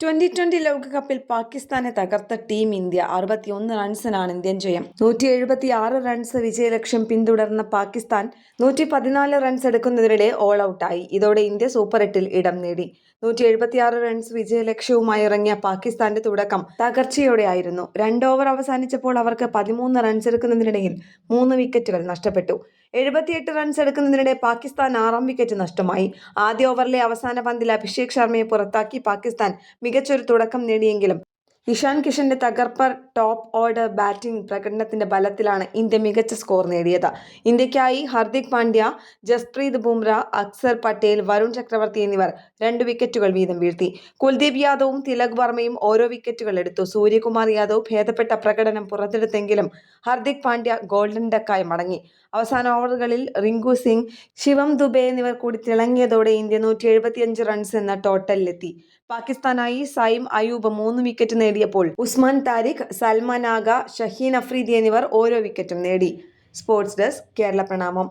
Twenty twenty ലോകകപ്പിൽ പാകിസ്ഥാനെ തകർത്ത ടീം ഇന്ത്യ അറുപത്തിയൊന്ന് റൺസിനാണ് ഇന്ത്യൻ ജയം. നൂറ്റി എഴുപത്തി ആറ് റൺസ് വിജയലക്ഷ്യം പിന്തുടർന്ന പാകിസ്ഥാൻ നൂറ്റി പതിനാല് റൺസ് എടുക്കുന്നതിനിടെ ഓൾ ഔട്ടായി ഇതോടെ ഇന്ത്യ സൂപ്പർ എട്ടിൽ ഇടം നേടി. നൂറ്റി എഴുപത്തിയാറ് റൺസ് വിജയലക്ഷ്യവുമായി ഇറങ്ങിയ പാകിസ്ഥാന്റെ തുടക്കം തകർച്ചയോടെയായിരുന്നു രണ്ട് ഓവർ അവസാനിച്ചപ്പോൾ അവർക്ക് പതിമൂന്ന് റൺസ് എടുക്കുന്നതിനിടയിൽ മൂന്ന് വിക്കറ്റുകൾ നഷ്ടപ്പെട്ടു. എഴുപത്തിയെട്ട് റൺസ് എടുക്കുന്നതിനിടെ പാകിസ്ഥാൻ ആറാം വിക്കറ്റ് നഷ്ടമായി. ആദ്യ ഓവറിലെ അവസാന പന്തിൽ അഭിഷേക് ശർമ്മയെ പുറത്താക്കി പാകിസ്ഥാൻ മികച്ചൊരു തുടക്കം നേടിയെങ്കിലും ഇഷാൻ കിഷന്റെ തകർപ്പർ ടോപ്പ് ഓർഡർ ബാറ്റിംഗ് പ്രകടനത്തിന്റെ ബലത്തിലാണ് ഇന്ത്യ മികച്ച സ്കോർ നേടിയത്. ഇന്ത്യക്കായി ഹർദിക് പാണ്ഡ്യ ജസ്പ്രീത് ബുംറ അക്സർ പട്ടേൽ വരുൺ ചക്രവർത്തി എന്നിവർ രണ്ട് വിക്കറ്റുകൾ വീതം വീഴ്ത്തി. കുൽദീപ് യാദവും തിലക് വർമ്മയും ഓരോ വിക്കറ്റുകൾ എടുത്തു. സൂര്യകുമാർ യാദവ് ഭേദപ്പെട്ട പ്രകടനം പുറത്തെടുത്തെങ്കിലും ഹർദിക് പാണ്ഡ്യ ഗോൾഡൻ ഡക്കായി മടങ്ങി. അവസാന ഓവറുകളിൽ റിങ്കു സിംഗ് ശിവം ദുബെ എന്നിവർ കൂടി തിളങ്ങിയതോടെ ഇന്ത്യ നൂറ്റി റൺസ് എന്ന ടോട്ടലിലെത്തി പാകിസ്ഥാനായി സൈം അയൂബ് മൂന്ന് വിക്കറ്റ് നേടിയപ്പോൾ ഉസ്മാൻ താരിഖ് സൽമാൻ ആഗ ഷഹീൻ അഫ്രീദി എന്നിവർ ഓരോ വിക്കറ്റും നേടി. സ്പോർട്സ് ഡെസ്ക് കേരള പ്രണാമം.